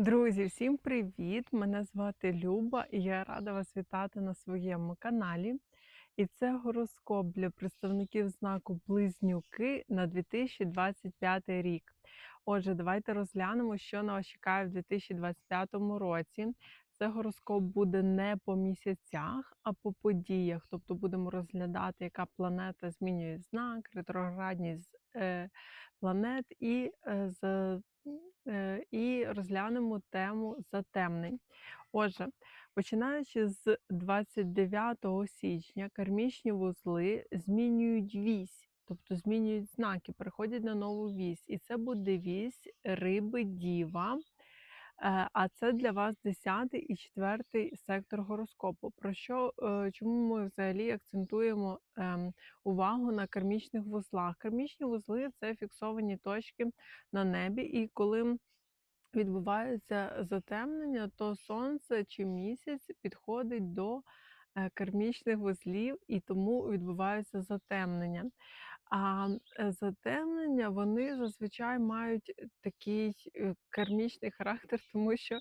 Друзі, всім привіт! Мене звати Люба і я рада вас вітати на своєму каналі. І це гороскоп для представників знаку Близнюки на 2025 рік. Отже, давайте розглянемо, що нас чекає в 2025 році. Це гороскоп буде не по місяцях, а по подіях. Тобто будемо розглядати, яка планета змінює знак, ретроградність е, планет і е, Е, і розглянемо тему затемнень. Отже, починаючи з 29 січня, кармічні вузли змінюють вісь, тобто змінюють знаки, переходять на нову вісь. І це буде вісь риби діва. Е, а це для вас 10 і 4 сектор гороскопу. Про що е, чому ми взагалі акцентуємо ем, увагу на кармічних вузлах? Кармічні вузли це фіксовані точки на небі, і коли відбувається затемнення, то сонце чи місяць підходить до е, кармічних вузлів, і тому відбувається затемнення. А е, затемнення вони зазвичай мають такий е, кармічний характер, тому що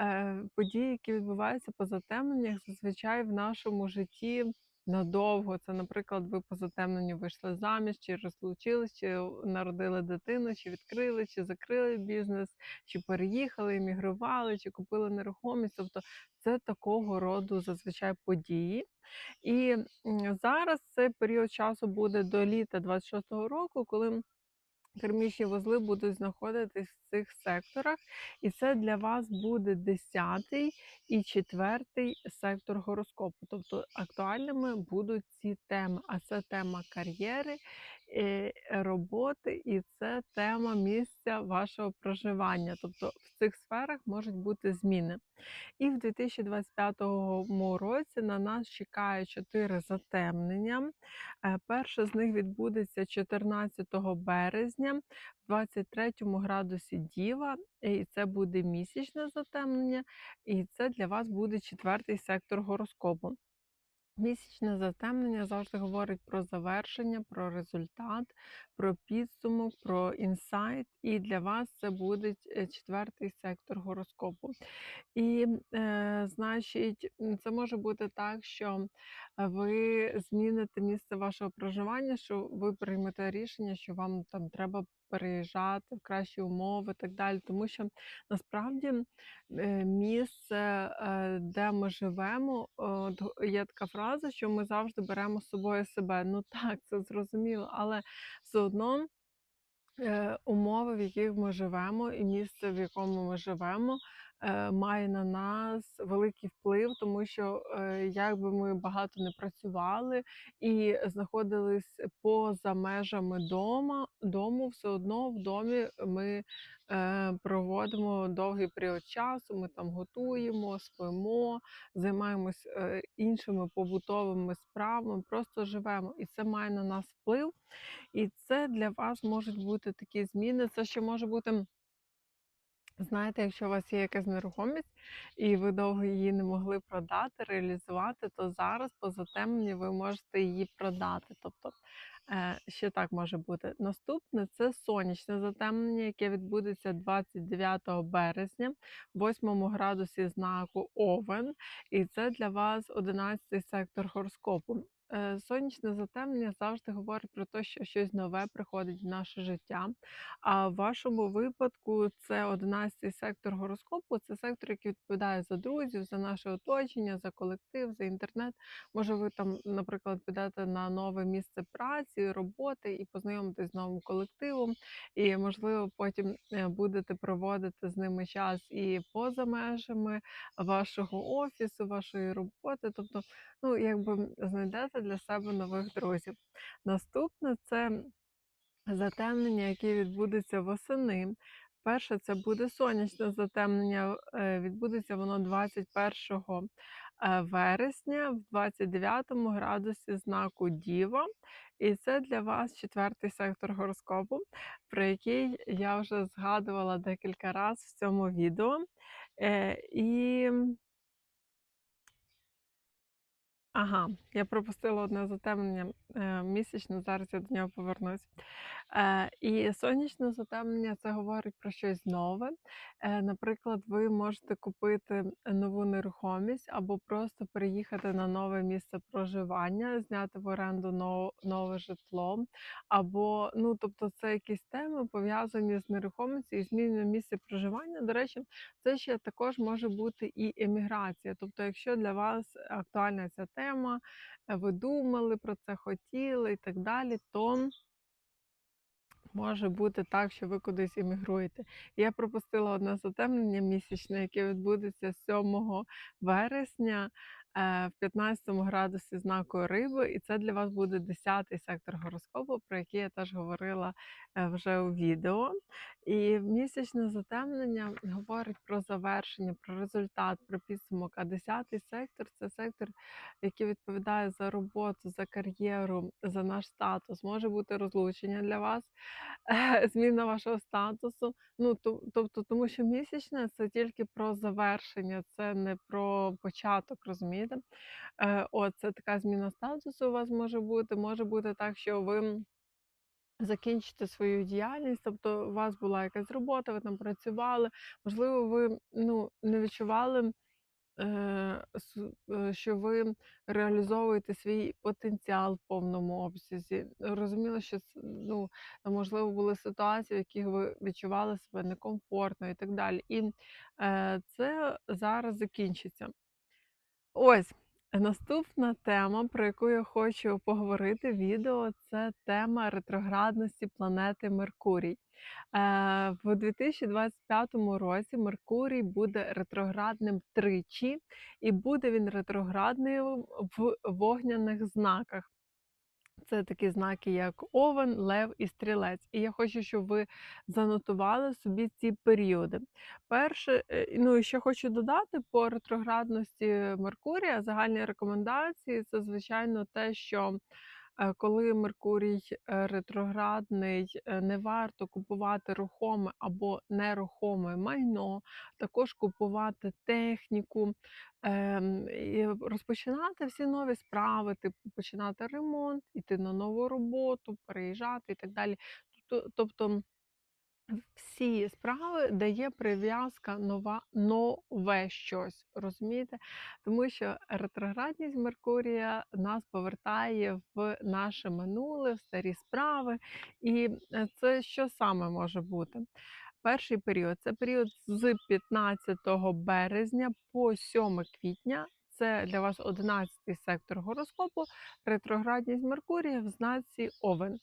е, події, які відбуваються по затемненнях, зазвичай в нашому житті надовго. Це, наприклад, ви по затемненню вийшли заміж, чи розлучились, чи народили дитину, чи відкрили, чи закрили бізнес, чи переїхали, емігрували, чи купили нерухомість. Тобто це такого роду зазвичай події. І зараз цей період часу буде до літа 26-го року, коли Кермічні вузли будуть знаходитись в цих секторах, і це для вас буде 10 і 4 сектор гороскопу. Тобто актуальними будуть ці теми. А це тема кар'єри, роботи, і це тема місця вашого проживання. Тобто в цих сферах можуть бути зміни. І в 2025 році на нас чекає чотири затемнення. Е, перше з них відбудеться 14 березня, в 23 градусі Діва, і це буде місячне затемнення, і це для вас буде четвертий сектор гороскопу. Місячне затемнення завжди говорить про завершення, про результат, про підсумок, про інсайт. І для вас це буде е, четвертий сектор гороскопу. І, е, значить, це може бути так, що ви зміните місце вашого проживання, що ви приймете рішення, що вам там треба переїжджати в кращі умови і так далі. Тому що насправді е, місце, е, де ми живемо, є така фраза, що ми завжди беремо з собою себе. Ну так, це зрозуміло, але все одно. Е, умови, в яких ми живемо, і місце, в якому ми живемо, має на нас великий вплив, тому що е, як би ми багато не працювали і знаходились поза межами дома, дому, все одно в домі ми е, проводимо довгий період часу. Ми там готуємо, спимо, займаємось іншими побутовими справами, просто живемо, і це має на нас вплив. І це для вас можуть бути такі зміни. Це ще може бути. Знаєте, якщо у вас є якась нерухомість і ви довго її не могли продати, реалізувати, то зараз по затемненню ви можете її продати. Тобто е, ще так може бути. Наступне це сонячне затемнення, яке відбудеться 29 березня, в 8 градусі знаку Овен. І це для вас 11 сектор гороскопу. Е, сонячне затемнення завжди говорить про те, що щось нове приходить в наше життя. А в вашому випадку це 11-й сектор гороскопу, це сектор, який відповідає за друзів, за наше оточення, за колектив, за інтернет. Може, ви там, наприклад, підете на нове місце праці, роботи і познайомитесь з новим колективом, і, можливо, потім е, будете проводити з ними час і поза межами вашого офісу, вашої роботи. Тобто, ну, якби знайдете для себе нових друзів. Наступне це затемнення, яке відбудеться восени. Перше, це буде сонячне затемнення, е, відбудеться воно 21 е, вересня в 29 градусі знаку Діва. І це для вас четвертий сектор гороскопу, про який я вже згадувала декілька разів в цьому відео. Е, і Ага, я пропустила одне затемнення е, місячне, зараз я до нього повернусь. Е, і сонячне затемнення це говорить про щось нове. Е, наприклад, ви можете купити нову нерухомість або просто переїхати на нове місце проживання, зняти в оренду но- нове житло, або ну, тобто, це якісь теми пов'язані з нерухомістю і зміною місця проживання. До речі, це ще також може бути і еміграція. Тобто, якщо для вас актуальна ця тема, ви думали про це, хотіли і так далі, то може бути так, що ви кудись іммігруєте. Я пропустила одне затемнення місячне, яке відбудеться 7 вересня в 15 градусі знаку риби, і це для вас буде 10-й сектор гороскопу, про який я теж говорила е, вже у відео. І місячне затемнення говорить про завершення, про результат, про підсумок. А 10-й сектор це сектор, який відповідає за роботу, за кар'єру, за наш статус. Може бути розлучення для вас, зміна вашого статусу. Ну, тобто, тому що місячне це тільки про завершення, це не про початок, розумієте? Е, От, це така зміна статусу у вас може бути. Може бути так, що ви закінчите свою діяльність, тобто у вас була якась робота, ви там працювали. Можливо, ви ну, не відчували е, е, що ви реалізовуєте свій потенціал в повному обсязі. Розуміло, що ну, можливо, були ситуації, в яких ви відчували себе некомфортно і так далі. І е, це зараз закінчиться. Ось. Наступна тема, про яку я хочу поговорити в відео, це тема ретроградності планети Меркурій. Е, В 2025 році Меркурій буде ретроградним тричі, і буде він ретроградним в вогняних знаках. Це такі знаки, як Овен, Лев і Стрілець. І я хочу, щоб ви занотували собі ці періоди. Перше, е, ну і ще хочу додати по ретроградності Меркурія, загальні рекомендації це, звичайно, те, що коли Меркурій е, ретроградний, е, не варто купувати рухоме або нерухоме майно, також купувати техніку, Ем, розпочинати всі нові справи, типу починати ремонт, іти на нову роботу, переїжджати і так далі. Тобто всі справи, де є прив'язка нова, нове щось, розумієте? Тому що ретроградність Меркурія нас повертає в наше минуле, в старі справи. І е, це що саме може бути? Перший період це період з 15 березня по 7 квітня. Це для вас 11 сектор гороскопу, ретроградність Меркурія в знаці Овен.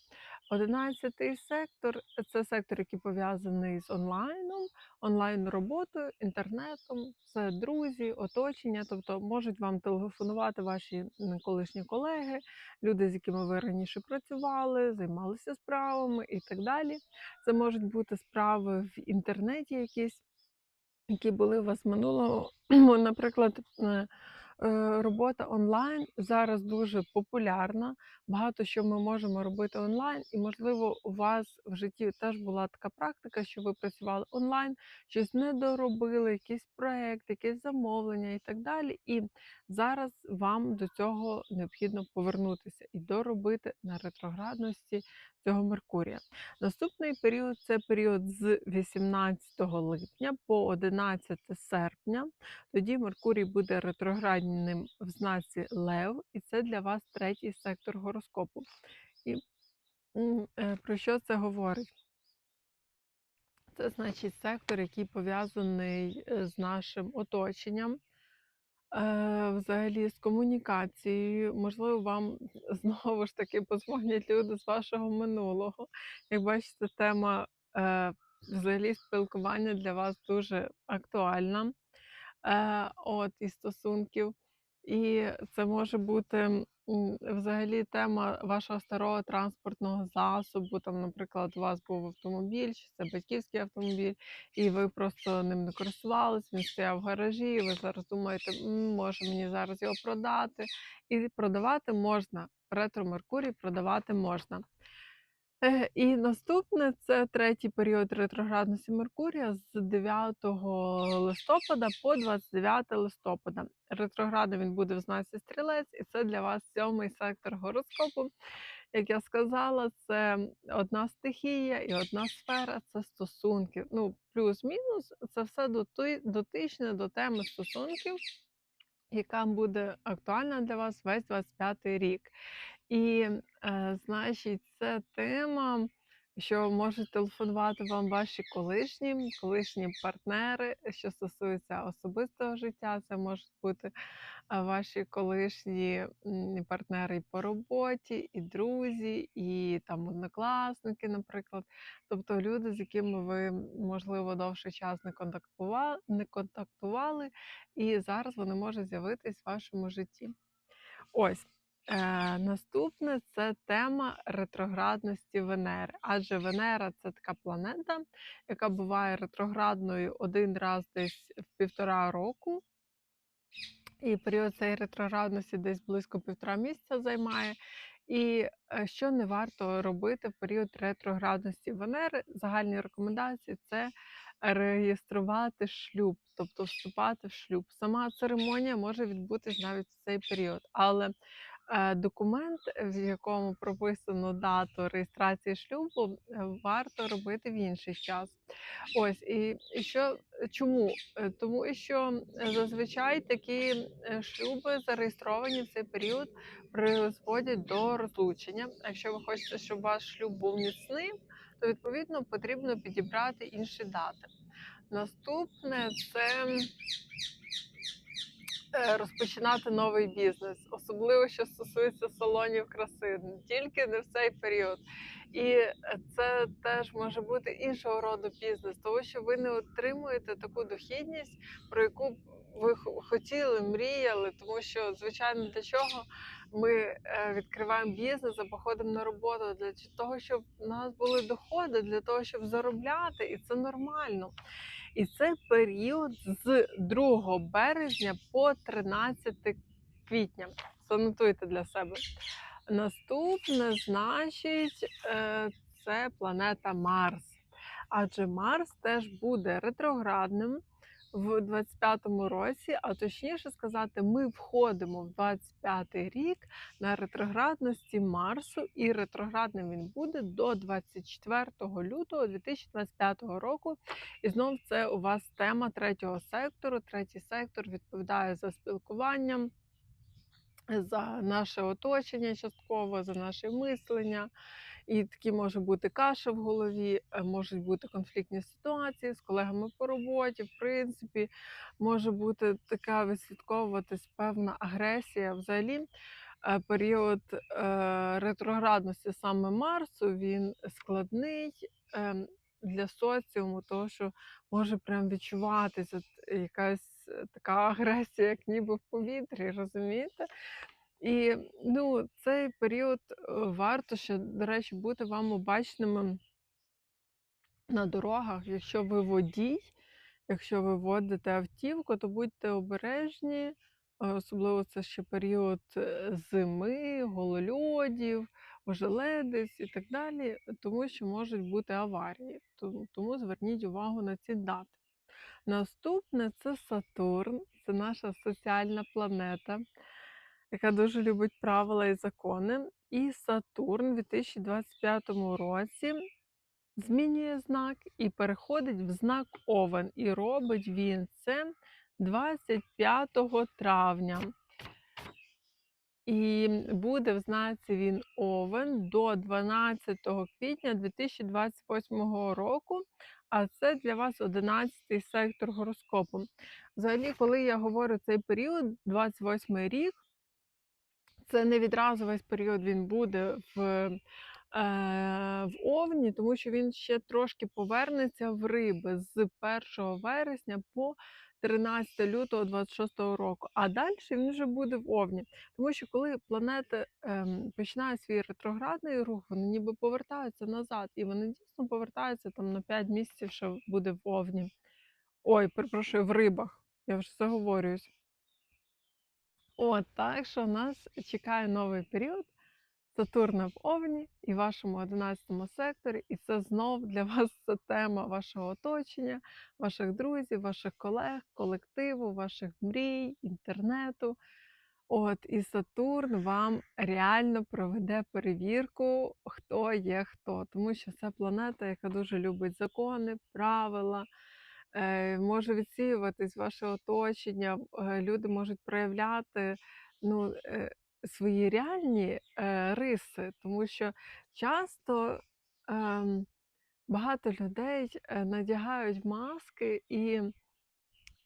11 сектор це сектор, який пов'язаний з онлайном, онлайн-роботою, інтернетом, це друзі, оточення. Тобто можуть вам телефонувати ваші колишні колеги, люди, з якими ви раніше працювали, займалися справами і так далі. Це можуть бути справи в інтернеті якісь, які були у вас минулого. Наприклад, е, робота онлайн зараз дуже популярна. Багато що ми можемо робити онлайн, і, можливо, у вас в житті теж була така практика, що ви працювали онлайн, щось не доробили, якийсь проект, якесь замовлення і так далі. І зараз вам до цього необхідно повернутися і доробити на ретроградності цього Меркурія. Наступний період це період з 18 липня по 11 серпня. Тоді Меркурій буде ретроградним в знаці Лев, і це для вас третій сектор гороскопу. І е, про що це говорить? Це значить сектор, який пов'язаний е, з нашим оточенням, е, взагалі з комунікацією. Можливо, вам знову ж таки подзвонять люди з вашого минулого. Як бачите, тема взагалі спілкування для вас дуже актуальна от, і стосунків. І це може бути взагалі тема вашого старого транспортного засобу. Там, наприклад, у вас був автомобіль, чи це батьківський автомобіль, і ви просто ним не користувались, він стояв в гаражі, і ви зараз думаєте, «М, може мені зараз його продати. І продавати можна. Ретро Меркурій продавати можна. Е, І наступне це третій період ретроградності Меркурія з 9 листопада по 29 листопада. Ретроградно він буде в знаці стрілець, і це для вас сьомий сектор гороскопу. як я сказала, це одна стихія і одна сфера це стосунки. Ну, плюс-мінус, це все дотичне до теми стосунків, яка буде актуальна для вас весь 25 рік. І, е, значить, це тема, що можуть телефонувати вам ваші колишні, колишні партнери, що стосується особистого життя. Це можуть бути ваші колишні партнери і по роботі, і друзі, і там однокласники, наприклад. Тобто люди, з якими ви, можливо, довший час не контактували, не контактували, і зараз вони можуть з'явитись в вашому житті. Ось. Е, наступне це тема ретроградності Венери. Адже Венера це така планета, яка буває ретроградною один раз десь в півтора року. І період цієї ретроградності десь близько півтора місяця займає. І е, що не варто робити в період ретроградності Венери, загальні рекомендації це реєструвати шлюб, тобто вступати в шлюб. Сама церемонія може відбутись навіть в цей період, але документ, в якому прописано дату реєстрації шлюбу, е, варто робити в інший час. Ось і, що чому? Е, Тому що е, зазвичай такі е, шлюби зареєстровані в цей період призводять до розлучення. Якщо ви хочете, щоб ваш шлюб був міцним, то відповідно потрібно підібрати інші дати. Наступне це е, розпочинати новий бізнес, особливо що стосується салонів краси, тільки не в цей період. І е, це теж може бути іншого роду бізнес, тому що ви не отримуєте таку дохідність, про яку ви хотіли, мріяли, тому що, звичайно, для чого ми е, відкриваємо бізнес або ходимо на роботу для того, щоб у нас були доходи, для того, щоб заробляти, і це нормально. І цей період з 2 березня по 13 квітня. Занотуйте для себе. Наступне, значить, е, це планета Марс. Адже Марс теж буде ретроградним в 25-му році, а точніше сказати, ми входимо в 25-й рік на ретроградності Марсу, і ретроградним він буде до 24 лютого 2025 року. І знов це у вас тема третього сектору. Третій сектор відповідає за спілкування, за наше оточення частково, за наше мислення. І такі може бути каша в голові, е, можуть бути конфліктні ситуації з колегами по роботі. В принципі, може бути така відслідковуватись певна агресія. Взагалі, е, період е, ретроградності саме Марсу він складний ем, для соціуму, тому що може прям відчуватися якась така агресія, як ніби в повітрі, розумієте? І ну, цей період е, варто ще, до речі, бути вам обачними на дорогах. Якщо ви водій, якщо ви водите автівку, то будьте обережні, е, особливо це ще період е, зими, голольодів, ожеледиць і так далі, тому що можуть бути аварії. Тому, тому зверніть увагу на ці дати. Наступне це Сатурн, це наша соціальна планета, яка дуже любить правила і закони. І Сатурн у 2025 році змінює знак і переходить в знак Овен. І робить він це 25 травня. І буде в знаці він Овен до 12 квітня 2028 року. А це для вас 11 сектор гороскопу. Взагалі, коли я говорю цей період, 28 рік, це не відразу весь період він буде в, е, в Овні, тому що він ще трошки повернеться в риби з 1 вересня по 13 лютого 26-го року. А далі він вже буде в Овні. Тому що коли планети ем, починають свій ретроградний рух, вони ніби повертаються назад, і вони дійсно повертаються там на 5 місяців, що буде в Овні. Ой, перепрошую, в рибах. Я вже заговорююсь. От, так що нас чекає новий період Сатурна в Овні і вашому 11 секторі, і це знов для вас це тема вашого оточення, ваших друзів, ваших колег, колективу, ваших мрій, інтернету. От, і Сатурн вам реально проведе перевірку, хто є хто. Тому що це планета, яка дуже любить закони, правила, може відсіюватись ваше оточення. Е, люди можуть проявляти ну, е, свої реальні е, риси, тому що часто ем, багато людей е, надягають маски і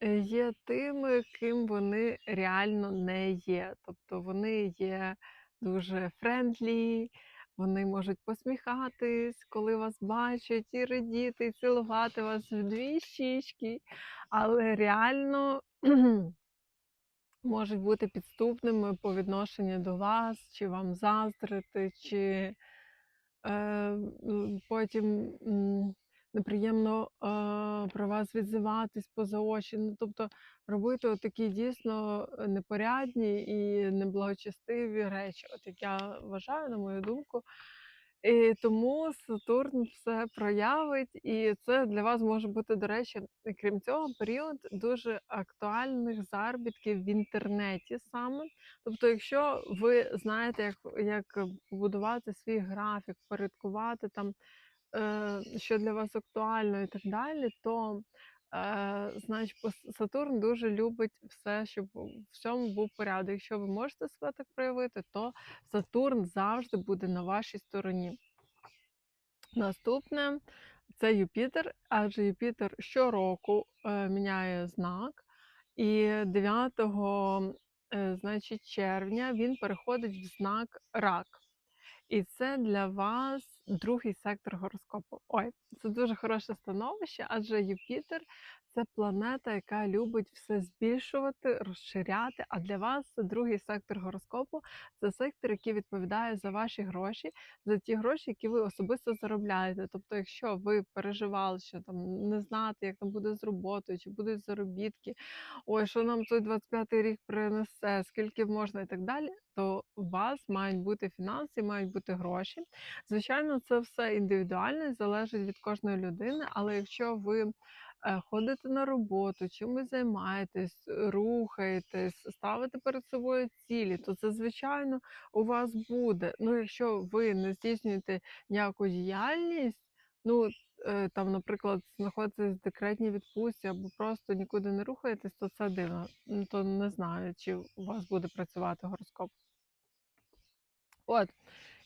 е, є тими, ким вони реально не є. Тобто вони є дуже френдлі, вони можуть посміхатись, коли вас бачать, і радіти, і цілувати вас в дві щічки, але реально можуть бути підступними по відношенню до вас, чи вам заздрити, чи е, потім неприємно е, про вас відзиватись поза очі. Ну, тобто робити такі дійсно непорядні і неблагочестиві речі, от як я вважаю, на мою думку. І тому Сатурн все проявить, і це для вас може бути, до речі, крім цього, період дуже актуальних заробітків в інтернеті саме. Тобто, якщо ви знаєте, як, як побудувати свій графік, порядкувати там, е, що для вас актуально і так далі, то е, значить Сатурн дуже любить все, щоб у всьому був порядок. Якщо ви можете себе так проявити, то Сатурн завжди буде на вашій стороні. Наступне це Юпітер, адже Юпітер щороку е, міняє знак, і 9 е, значить, червня він переходить в знак рак. І це для вас другий сектор гороскопу. Ой, це дуже хороше становище, адже Юпітер це планета, яка любить все збільшувати, розширяти. А для вас це другий сектор гороскопу. Це сектор, який відповідає за ваші гроші, за ті гроші, які ви особисто заробляєте. Тобто, якщо ви переживали, що там не знати, як там буде з роботою, чи будуть заробітки, ой, що нам той 25-й рік принесе, скільки можна і так далі, то у вас мають бути фінанси, мають бути гроші. Звичайно, це все індивідуально залежить від кожної людини, але якщо ви е, ходите на роботу, чимось займаєтесь, рухаєтесь, ставите перед собою цілі, то це, звичайно, у вас буде. Ну, якщо ви не здійснюєте ніяку діяльність, ну там, наприклад, знаходитесь в декретній відпустці або просто нікуди не рухаєтесь, то це дивно. Ну, То не знаю, чи у вас буде працювати гороскоп. От.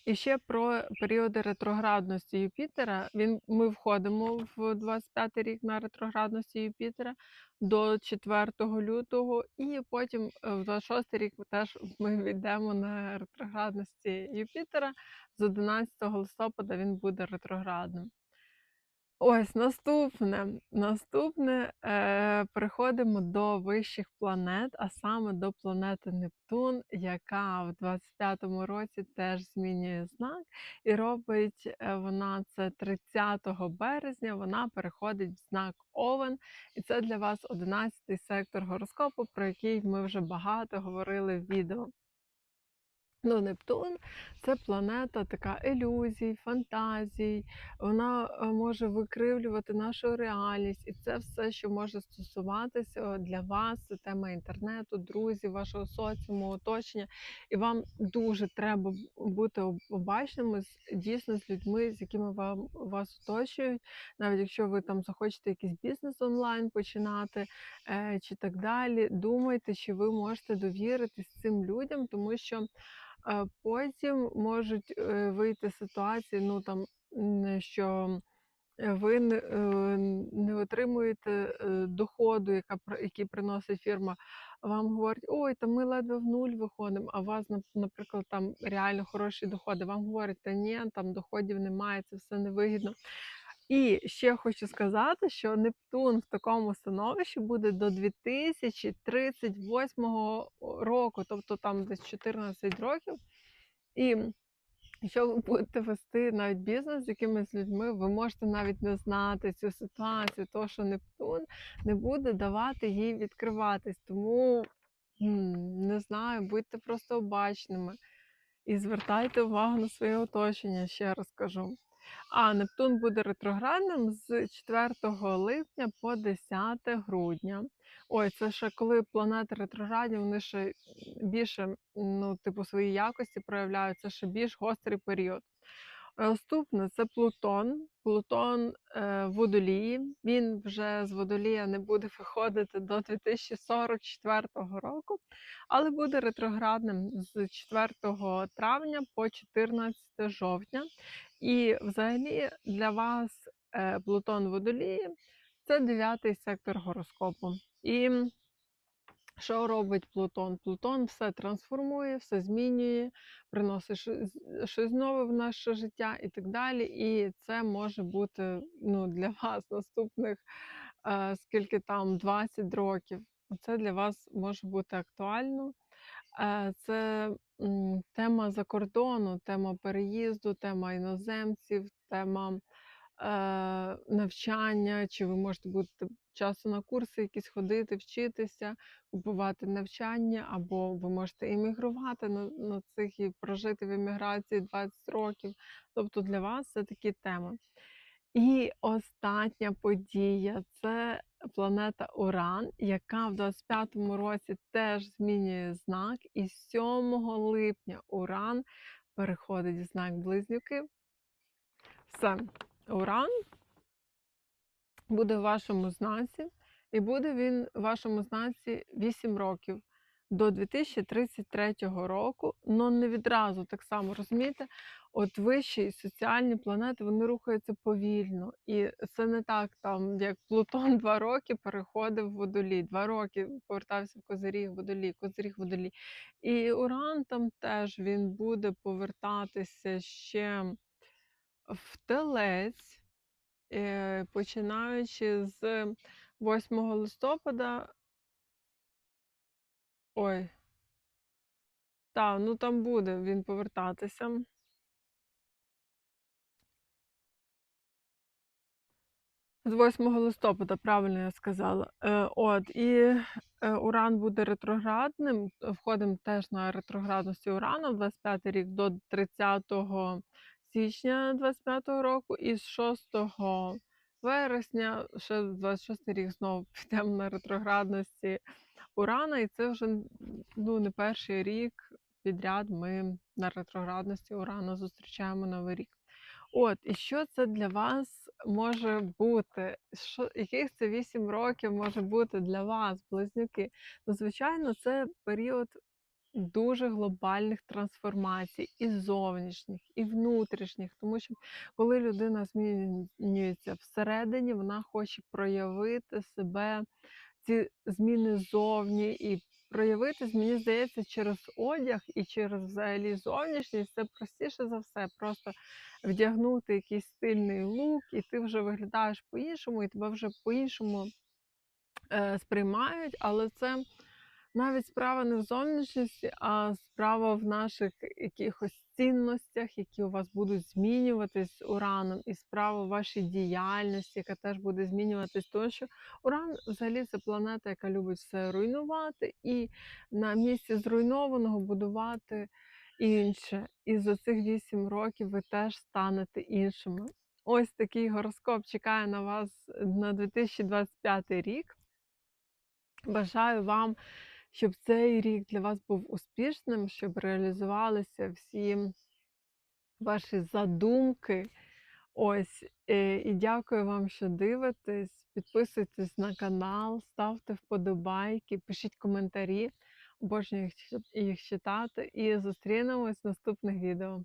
І ще про періоди ретроградності Юпітера. Він, ми входимо в 25 й рік на ретроградності Юпітера до 4 лютого, і потім е, в 26 рік теж ми війдемо на ретроградності Юпітера. З 11 листопада він буде ретроградним. Ось наступне. Наступне е, переходимо до вищих планет, а саме до планети Нептун, яка в 25-му році теж змінює знак, і робить е, вона це 30 березня. Вона переходить в знак Овен, і це для вас 11-й сектор гороскопу, про який ми вже багато говорили в відео. Ну, Нептун це планета така ілюзій, фантазій. Вона е, може викривлювати нашу реальність, і це все, що може стосуватися для вас. Це тема інтернету, друзів, вашого соціуму, оточення. І вам дуже треба бути обачними дійсно з людьми, з якими вам вас оточують, навіть якщо ви там захочете якийсь бізнес онлайн починати е, чи так далі. Думайте, чи ви можете довіритись цим людям, тому що. Потім можуть, е, вийти ситуації, ну, там, що, е, ви не е, отримуєте, доходу, яка який приносить фірма. Вам говорять: "Ой, та ми ледве в нуль виходимо", а у вас, нап наприклад, там реально хороші доходи. Вам говорять: "Та ні, там доходів немає, це все невигідно". І ще хочу сказати, що Нептун в такому становищі буде до 2038 року, тобто там десь 14 років. І якщо ви будете вести навіть бізнес з якимись людьми, ви можете навіть не знати цю ситуацію, то що Нептун не буде давати їй відкриватись. Тому не знаю, будьте просто обачними і звертайте увагу на своє оточення, ще раз кажу. А Нептун буде ретроградним з 4 липня по 10 грудня. Ой, це ще коли планети ретроградні, вони ще більше, ну, типу, свої якості проявляють, це ще більш гострий період. Наступне це Плутон. Плутон е, водолії. Він вже з водолія не буде виходити до 2044 року, але буде ретроградним з 4 травня по 14 жовтня. І взагалі для вас е, Плутон водолії це дев'ятий сектор гороскопу. І що робить Плутон? Плутон все трансформує, все змінює, приносить щось нове в наше життя і так далі. І це може бути ну, для вас наступних е, скільки там 20 років. Це для вас може бути актуально. Е, Це м, тема закордону, тема переїзду, тема іноземців, тема е, навчання, чи ви можете бути часу на курси якісь ходити, вчитися, купувати навчання, або ви можете іммігрувати на, на цих і прожити в еміграції 20 років. Тобто для вас це такі теми. І остання подія це планета Уран, яка в 25-му році теж змінює знак. І 7 липня Уран переходить в знак Близнюки. Все, Уран буде в вашому знаці, і буде він в вашому знаці 8 років до 2033 року, але не відразу так само розумієте, от вищі соціальні планети вони рухаються повільно. І це не так, там як Плутон два роки переходив в водолій, два роки повертався в Козиріг, водолій, Козиріг, водолій. І Уран там теж він буде повертатися ще в телець, починаючи з 8 листопада. Ой. Та, ну там буде він повертатися. З 8 листопада, правильно я сказала. Е, от, і е, Уран буде ретроградним. Входимо теж на ретроградності Урана в 25 рік до 30 січня 25 року, і з 6 вересня, ще 26 рік знову підемо на ретроградності Урана, і це вже ну, не перший рік підряд ми на ретроградності Урана зустрічаємо Новий рік. От, і що це для вас може бути? Що, Яких це 8 років може бути для вас, близнюки? Ну, звичайно, це період дуже глобальних трансформацій, і зовнішніх, і внутрішніх. Тому що коли людина змінюється всередині, вона хоче проявити себе, ці зміни зовні і проявити, мені здається, через одяг і через взагалі зовнішність це простіше за все. Просто вдягнути якийсь стильний лук, і ти вже виглядаєш по-іншому, і тебе вже по-іншому е, сприймають, але це навіть справа не в зовнішності, а справа в наших якихось цінностях, які у вас будуть змінюватись ураном, і справа в вашій діяльності, яка теж буде змінюватись, тому що уран взагалі це планета, яка любить все руйнувати, і на місці зруйнованого будувати інше. І за цих 8 років ви теж станете іншими. Ось такий гороскоп чекає на вас на 2025 рік. Бажаю вам щоб цей рік для вас був успішним, щоб реалізувалися всі ваші задумки. Ось, е, і дякую вам, що дивитесь. Підписуйтесь на канал, ставте вподобайки, пишіть коментарі. Обожнюю їх їх читати. І зустрінемось в наступних відео.